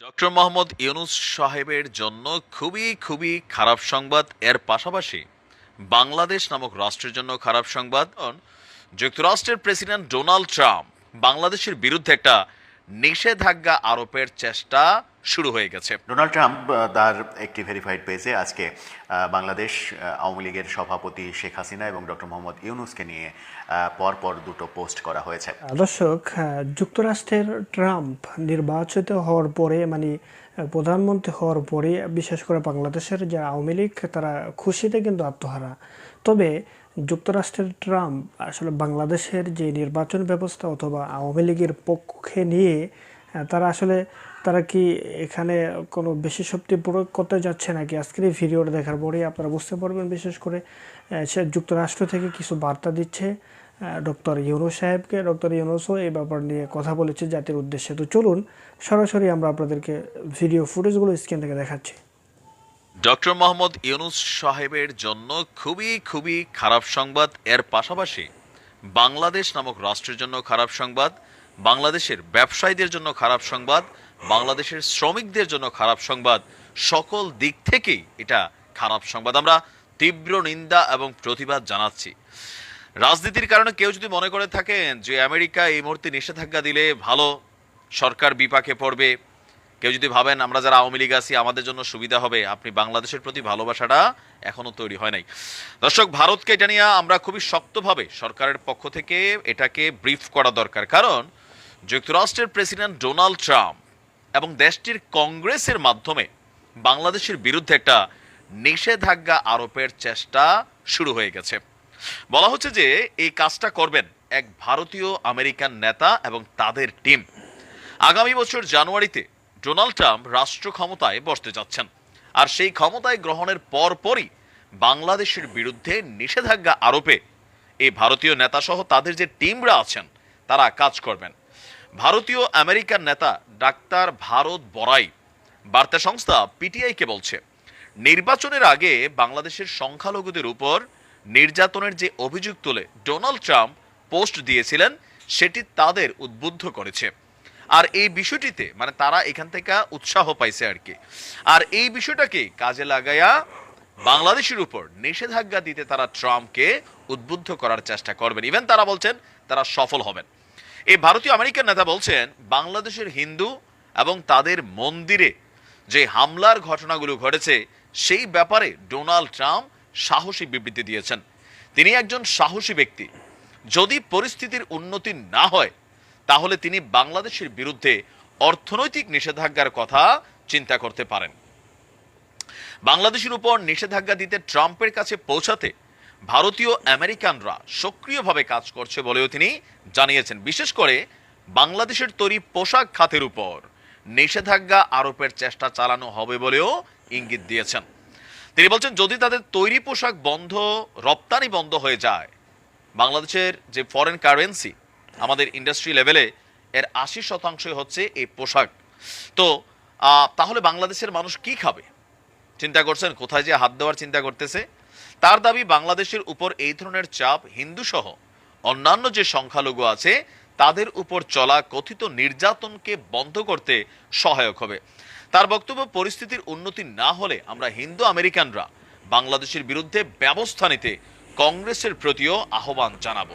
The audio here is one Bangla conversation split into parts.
ডক্টর মোহাম্মদ ইউনুস সাহেবের জন্য খুবই খুবই খারাপ সংবাদ। এর পাশাপাশি বাংলাদেশ নামক রাষ্ট্রের জন্য খারাপ সংবাদ। যুক্তরাষ্ট্রের প্রেসিডেন্ট ডোনাল্ড ট্রাম্প বাংলাদেশের বিরুদ্ধে একটা নিষেধাজ্ঞা আরোপের চেষ্টা শুরু হয়ে গেছে। ডোনাল্ড ট্রাম্প তার একটি ভেরিফাইড পেজে আজকে বাংলাদেশ আওয়ামী লীগের সভাপতি শেখ হাসিনা এবং ডক্টর মোহাম্মদ ইউনুসকে নিয়ে পরপর দুটো পোস্ট করা হয়েছে। দর্শক যুক্তরাষ্ট্রের ট্রাম্প নির্বাচিত হওয়ার পরে মানে প্রধানমন্ত্রী হওয়ার পরে বিশেষ করে বাংলাদেশের যে আওয়ামী লীগ তারা খুশিতে কিন্তু আত্মহারা। তবে যুক্তরাষ্ট্রের ট্রাম্প আসলে বাংলাদেশের যে নির্বাচন ব্যবস্থা অথবা আওয়ামী লীগের পক্ষে নিয়ে তারা আসলে, তারা কি এখানে কোনো বেশি শক্তি প্রয়োগ করতে যাচ্ছে নাকি? আজকের এই ভিডিওটা দেখার পরেই আপনারা বুঝতে পারবেন, বিশেষ করে সে যুক্তরাষ্ট্র থেকে কিছু বার্তা দিচ্ছে ডক্টর ইউনুস সাহেবকে। ডক্টর ইউনুসও এই ব্যাপার নিয়ে কথা বলেছে জাতির উদ্দেশ্যে। তো চলুন, সরাসরি আমরা আপনাদেরকে ভিডিও ফুটেজগুলো স্ক্রিন থেকে দেখাচ্ছি। ডক্টর মোহাম্মদ ইউনুস সাহেবের জন্য খুবই খুবই খারাপ সংবাদ। এর পাশাপাশি বাংলাদেশ নামক রাষ্ট্রের জন্য খারাপ সংবাদ, বাংলাদেশের ব্যবসায়ীদের জন্য খারাপ সংবাদ, বাংলাদেশের শ্রমিকদের জন্য খারাপ সংবাদ, সকল দিক থেকেই এটা খারাপ সংবাদ। আমরা তীব্র নিন্দা এবং প্রতিবাদ জানাচ্ছি। রাজনীতির কারণে কেউ যদি মনে করে থাকেন যে আমেরিকা এই মুহূর্তে নিষেধাজ্ঞা দিলে ভালো সরকার বিপাকে পড়বে কেউ যদি ভাবেন আমরা যারা আওয়ামী লীগ আছি, আমাদের জন্য সুবিধা হবে, আপনি বাংলাদেশের প্রতি ভালোবাসাটা এখনও তৈরি হয় নাই। দর্শক, ভারতকে এটা নিয়ে আমরা খুবই শক্তভাবে সরকারের পক্ষ থেকে এটাকে ব্রিফ করা দরকার। কারণ যুক্তরাষ্ট্রের প্রেসিডেন্ট ডোনাল্ড ট্রাম্প এবং দেশটির কংগ্রেসের মাধ্যমে বাংলাদেশের বিরুদ্ধে একটা নিষেধাজ্ঞা আরোপের চেষ্টা শুরু হয়ে গেছে। বলা হচ্ছে যে, এই কাজটা করবেন এক ভারতীয় আমেরিকান নেতা এবং তাদের টিম। আগামী বছর জানুয়ারিতে ডোনাল্ড ট্রাম্প রাষ্ট্র ক্ষমতায় বসতে যাচ্ছেন। আর সেই ক্ষমতায় গ্রহণের পরপরই বাংলাদেশের বিরুদ্ধে নিষেধাজ্ঞা আরোপে এই ভারতীয় নেতাসহ তাদের যে টিমরা আছেন, তারা কাজ করবেন। ভারতীয় আমেরিকান নেতা ডাক্তার ভারত বড়াই, বার্তা সংস্থা পিটিআইকে বলছে, নির্বাচনের আগে বাংলাদেশের সংখ্যালঘুদের উপর নির্যাতনের যে অভিযোগ তুলে ডোনাল্ড ট্রাম্প পোস্ট দিয়েছিলেন, সেটি তাদের উদ্বুদ্ধ করেছে। আর এই বিষয়টিতে মানে তারা এখান থেকে উৎসাহ পাইছে আর কি। আর এই বিষয়টাকে কাজে লাগাইয়া বাংলাদেশের উপর নিষেধাজ্ঞা দিতে তারা ট্রাম্পকে উদ্বুদ্ধ করার চেষ্টা করবেন। ইভেন তারা বলছেন তারা সফল হবেন। এই ভারতীয় আমেরিকান নেতা বলছেন, বাংলাদেশের হিন্দু এবং তাদের মন্দিরে যে হামলার ঘটনাগুলো ঘটেছে, সেই ব্যাপারে ডোনাল্ড ট্রাম্প সাহসী বিবৃতি দিয়েছেন। তিনি একজন সাহসী ব্যক্তি। যদি পরিস্থিতির উন্নতি না হয় তাহলে তিনি বাংলাদেশের বিরুদ্ধে অর্থনৈতিক নিষেধাজ্ঞার কথা চিন্তা করতে পারেন। বাংলাদেশের উপর নিষেধাজ্ঞা দিতে ট্রাম্পের কাছে পৌঁছাতে ভারতীয় আমেরিকানরা সক্রিয়ভাবে কাজ করছে বলেও তিনি জানিয়েছেন। বিশেষ করে বাংলাদেশের তৈরি পোশাক খাতের উপর নিষেধাজ্ঞা আরোপের চেষ্টা চালানো হবে বলেও ইঙ্গিত দিয়েছেন। তিনি বলছেন, যদি তাদের তৈরি পোশাক বন্ধ, রপ্তানি বন্ধ হয়ে যায়, বাংলাদেশের যে ফরেন কারেন্সি আমাদের ইন্ডাস্ট্রি লেভেলে এর আশি শতাংশই হচ্ছে এই পোশাক। তো তাহলে বাংলাদেশের মানুষ কি খাবে? চিন্তা করছেন, কোথায় যে হাত দেওয়ার চিন্তা করতেছে? তার দাবি, বাংলাদেশের উপর এই ধরনের চাপ হিন্দু সহ অন্যান্য যে সংখ্যালঘু আছে, তাদের উপর চলা কথিত নির্যাতনকে বন্ধ করতে সহায়ক হবে। তার বক্তব্য, পরিস্থিতির উন্নতি না হলে আমরা হিন্দু আমেরিকানরা বাংলাদেশের বিরুদ্ধে ব্যবস্থা নিতে কংগ্রেসের প্রতিও আহ্বান জানাব।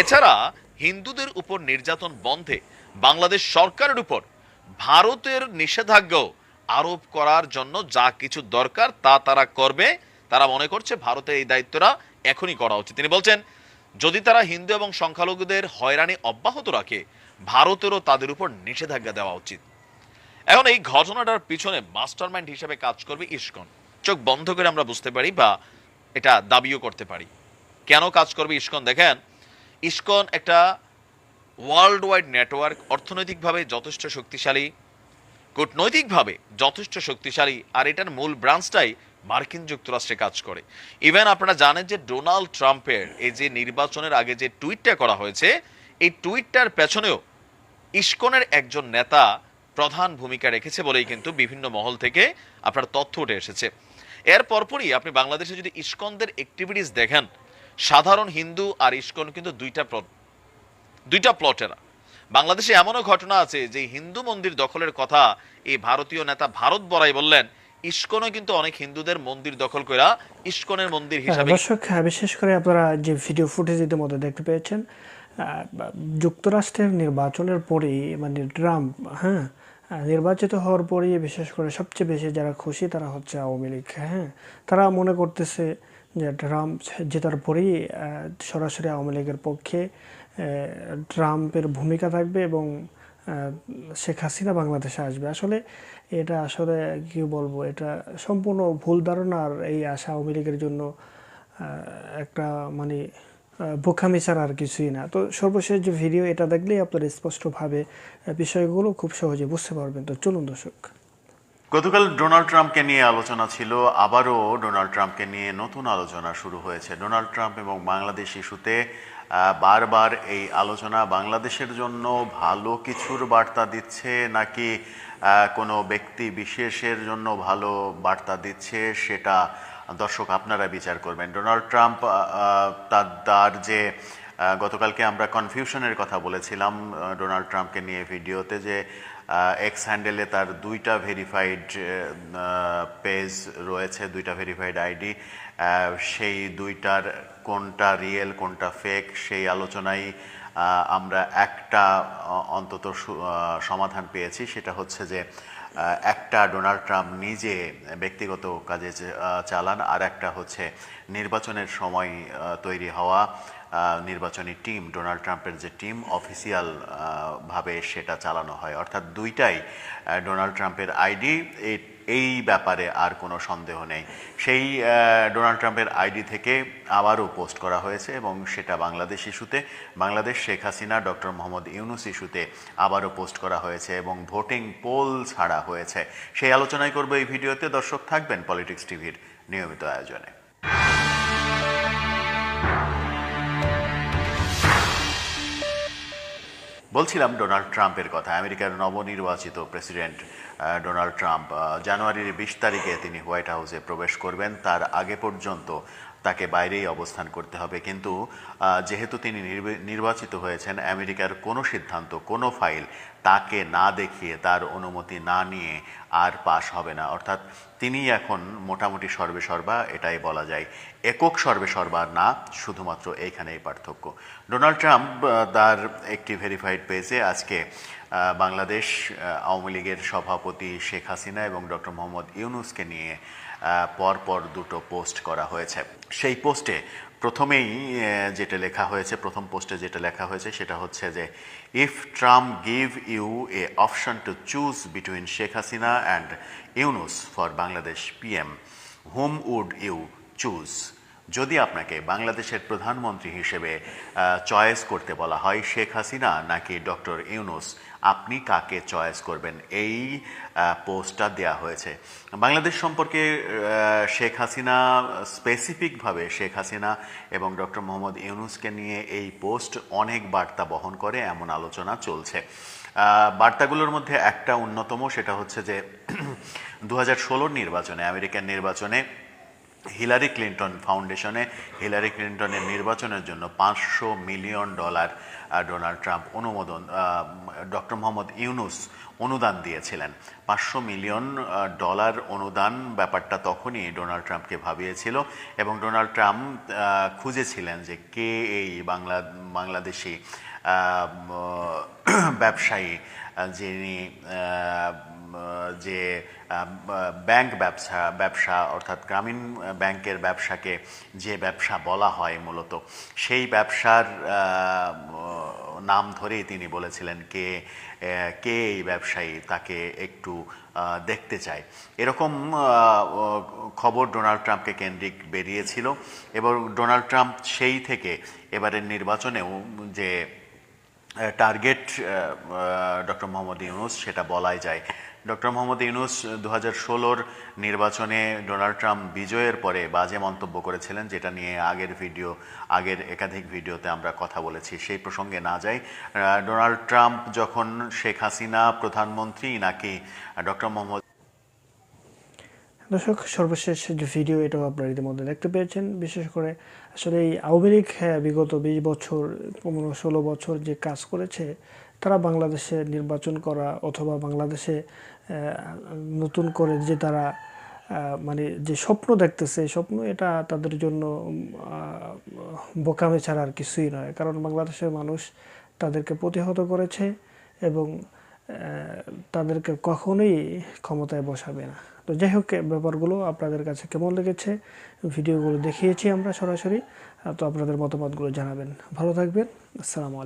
এছাড়া হিন্দুদের উপর নির্যাতন বন্ধে বাংলাদেশ সরকারের উপর ভারতের নিষেধাজ্ঞাও আরোপ করার জন্য যা কিছু দরকার তা তারা করবে। তারা মনে করছে ভারতের এই দায়িত্বটা এখনই করা উচিত। তিনি বলছেন, যদি তারা হিন্দু এবং সংখ্যালঘুদের হয়রানি অব্যাহত রাখে, ভারতেরও তাদের উপর নিষেধাজ্ঞা দেওয়া উচিত। এখন এই ঘটনাটার পিছনে মাস্টারমাইন্ড হিসেবে কাজ করবে ইস্কন। চোখ বন্ধ করে আমরা বুঝতে পারি বা এটা দাবিও করতে পারি। কেন কাজ করবে ইস্কন? দেখেন ইস্কন একটা ওয়ার্ল্ড ওয়াইড নেটওয়ার্ক অর্থনৈতিকভাবে যথেষ্ট শক্তিশালী, কূটনৈতিকভাবে যথেষ্ট শক্তিশালী, আর এটার মূল ব্রাঞ্চটাই মার্কিন যুক্তরাষ্ট্রে কাজ করে। ইভেন আপনারা জানেন যে ডোনাল্ড ট্রাম্পের এই যে নির্বাচনের আগে যে টুইটটা করা হয়েছে, এই টুইটটার পেছনেও ইস্কনের একজন নেতা প্রধান ভূমিকা রেখেছে বলেই কিন্তু বিভিন্ন মহল থেকে আপনার তথ্য উঠে এসেছে। এর পরপরই আপনি বাংলাদেশে যদি ইস্কনদের অ্যাক্টিভিটিস দেখেন সাধারণ হিন্দু আর ইস্কন কিন্তু দুইটা প্র- দুইটা প্লটেরা বাংলাদেশে এমনও ঘটনা আছে যে হিন্দু মন্দির দখলের কথা এই ভারতীয় নেতা ভারত বড়াই বললেন ইস্কনও কিন্তু অনেক হিন্দুদের মন্দির দখল করা ইস্কনের মন্দির হিসাবে দর্শক হ্যাঁ, বিশেষ করে আপনারা যে ভিডিও ফুটেজ ইতিমধ্যে দেখতে পেয়েছেন যুক্তরাষ্ট্রের নির্বাচনের পরেই মানে ট্রাম্প হ্যাঁ নির্বাচিত হওয়ার পরেই বিশেষ করে সবচেয়ে বেশি যারা খুশি তারা হচ্ছে আওয়ামী লীগ হ্যাঁ তারা মনে করতেছে যে ট্রাম্প জেতার পরেই সরাসরি আওয়ামী লীগের পক্ষে ট্রাম্পের ভূমিকা থাকবে এবং শেখ হাসিনা বাংলাদেশে আসবে। আসলে এটা আসলে, কি বলব, এটা সম্পূর্ণ ভুল ধারণা আর এই আশা আওয়ামী লীগের জন্য একটা মানে বোকামি ছাড়া আর কিছুই না। তো সর্বশেষ যে ভিডিও, এটা দেখলেই আপনারা স্পষ্টভাবে বিষয়গুলো খুব সহজে বুঝতে পারবেন। তো চলুন দর্শক। গতকাল ডোনাল্ড ট্রাম্পকে নিয়ে আলোচনা ছিল, আবারও ডোনাল্ড ট্রাম্পকে নিয়ে নতুন আলোচনা শুরু হয়েছে। ডোনাল্ড ট্রাম্প এবং বাংলাদেশ ইস্যুতে বারবার এই আলোচনা বাংলাদেশের জন্য ভালো কিছুর বার্তা দিচ্ছে নাকি কোনো ব্যক্তি বিশেষের জন্য ভালো বার্তা দিচ্ছে সেটা দর্শক আপনারা বিচার করবেন। ডোনাল্ড ট্রাম্প তার যে গতকালকে আমরা কনফিউশনের কথা বলেছিলাম ডোনাল্ড ট্রাম্পকে নিয়ে ভিডিওতে যে এক্স হ্যান্ডেলে তার দুইটা ভেরিফাইড পেজ রয়েছে, দুইটা ভেরিফাইড আইডি সেই দুইটার কোনটা রিয়েল কোনটা ফেক সেই আলোচনায় আমরা একটা অন্তত সমাধান পেয়েছি। সেটা হচ্ছে যে একটা ডোনাল্ড ট্রাম্প নিজে ব্যক্তিগত কাজে চালান, আর একটা হচ্ছে নির্বাচনের সময় তৈরি হওয়া। নির্বাচনী টিম, ডোনাল্ড ট্রাম্পের যে টিম, অফিসিয়াল ভাবে সেটা চালানো হয়। অর্থাৎ দুইটাই ডোনাল্ড ট্রাম্পের আইডি, এই ব্যাপারে আর কোনো সন্দেহ নেই। সেই ডোনাল্ড ট্রাম্পের আইডি থেকে আবারও পোস্ট করা হয়েছে এবং সেটা বাংলাদেশ ইস্যুতে, বাংলাদেশ শেখ হাসিনা, ডক্টর মোহাম্মদ ইউনুস ইস্যুতে আবারও পোস্ট করা হয়েছে এবং ভোটিং পোল ছাড়া হয়েছে। সেই আলোচনায় করব এই ভিডিওতে। দর্শক থাকবেন পলিটিক্স টিভির নিয়মিত আয়োজনে। বলছিলাম ডোনাল্ড ট্রাম্পের কথা, আমেরিকার নবনির্বাচিত প্রেসিডেন্ট ডোনাল্ড ট্রাম্প জানুয়ারির বিশ তারিখে তিনি হোয়াইট হাউসে প্রবেশ করবেন। তার আগে পর্যন্ত তাকে বাইরেই অবস্থান করতে হবে। কিন্তু যেহেতু তিনি নির্বে- নির্বাচিত হয়েছেন, আমেরিকার কোনো সিদ্ধান্ত, কোনো ফাইল তাকে না দেখিয়ে তার অনুমতি না নিয়ে আর পাশ হবে না। অর্থাৎ তিনি এখন মোটামুটি সর্বে সর্বা এটাই বলা যায়। একক সর্বে সর্বা না, শুধুমাত্র এইখানেই পার্থক্য। ডোনাল্ড ট্রাম্প তার একটি ভেরিফাইড পেজে আজকে বাংলাদেশ আওয়ামী লীগের সভাপতি শেখ হাসিনা এবং ডক্টর মোহাম্মদ ইউনুসকে নিয়ে পরপর দুটো পোস্ট করা হয়েছে। সেই পোস্টে প্রথমেই যেটা লেখা হয়েছে, প্রথম পোস্টে যেটা লেখা হয়েছে, সেটা হচ্ছে যে if Trump give you a option to choose between Sheikh Hasina and Yunus for Bangladesh PM hmm would you choose যদি আপনাকে বাংলাদেশের প্রধানমন্ত্রী হিসেবে চয়েস করতে বলা হয় শেখ হাসিনা নাকি ডক্টর ইউনুস, আপনি কাকে চয়েস করবেন? এই পোস্টটা দেয়া হয়েছে। বাংলাদেশ সম্পর্কে শেখ হাসিনা, স্পেসিফিকভাবে শেখ হাসিনা এবং ডক্টর মোহাম্মদ ইউনুসকে নিয়ে এই পোস্ট অনেক বার্তা বহন করে, এমন আলোচনা চলছে। বার্তাগুলোর মধ্যে একটা অন্যতম, সেটা হচ্ছে যে দু নির্বাচনে আমেরিকান নির্বাচনে হিলারি ক্লিন্টন ফাউন্ডেশনে, হিলারি ক্লিন্টনের নির্বাচনের জন্য পাঁচশো মিলিয়ন ডলার ডোনাল্ড ট্রাম্প অনুমোদন ডক্টর মোহাম্মদ ইউনুস অনুদান দিয়েছিলেন। পাঁচশো মিলিয়ন ডলার অনুদান ব্যাপারটা তখনই ডোনাল্ড ট্রাম্পকে ভাবিয়েছিল এবং ডোনাল্ড ট্রাম্প খুঁজেছিলেন যে কে এই বাংলা, বাংলাদেশি ব্যবসায়ী যিনি যে ব্যাংক ব্যবসা ব্যবসা অর্থাৎ গ্রামীণ ব্যাংকের ব্যবসাকে যে ব্যবসা বলা হয় মূলত, সেই ব্যবসার নাম ধরেই তিনি বলেছিলেন কে কে এই ব্যবসায়ী তাকে একটু দেখতে চায়। এরকম খবর ডোনাল্ড ট্রাম্পকে কেন্দ্রিক বেরিয়েছিল এবং ডোনাল্ড ট্রাম্প সেই থেকে এবারের নির্বাচনেও যে টার্গেট ডক্টর মোহাম্মদ ইউনুস, সেটা বলাই যায়। ডক্টর মোহাম্মদ ইউনুস দু হাজার ষোলোর নির্বাচনে ডোনাল্ড ট্রাম্প বিজয়ের পরে বাজে মন্তব্য করেছিলেন, যেটা নিয়ে আগের ভিডিও, আগের একাধিক ভিডিওতে আমরা কথা বলেছি। সেই প্রসঙ্গে না যাই ডোনাল্ড ট্রাম্প যখন শেখ হাসিনা প্রধানমন্ত্রী, নাকি ডক্টর মোহাম্মদ দর্শক সর্বশেষ যে ভিডিও এটাও আপনারা ইতিমধ্যে দেখতে পেয়েছেন। বিশেষ করে আসলে এই আওয়ামী লীগ হ্যাঁ, বিগত বিশ বছর পনেরো ষোলো বছর যে কাজ করেছে তারা বাংলাদেশে নির্বাচন করা অথবা বাংলাদেশে নতুন করে যে তারা মানে যে স্বপ্ন দেখতেছে স্বপ্ন এটা তাদের জন্য বোকামে ছাড়া আর কিছুই নয়। কারণ বাংলাদেশের মানুষ তাদেরকে প্রতিহত করেছে এবং তাদেরকে কখনোই ক্ষমতায় বসাবে না। তো যাই হোক ব্যাপারগুলো আপনাদের কাছে কেমন লেগেছে, ভিডিওগুলো দেখিয়েছি আমরা সরাসরি। তো আপনাদের মতামতগুলো জানাবেন। ভালো থাকবেন। আসসালামু আলাইকুম।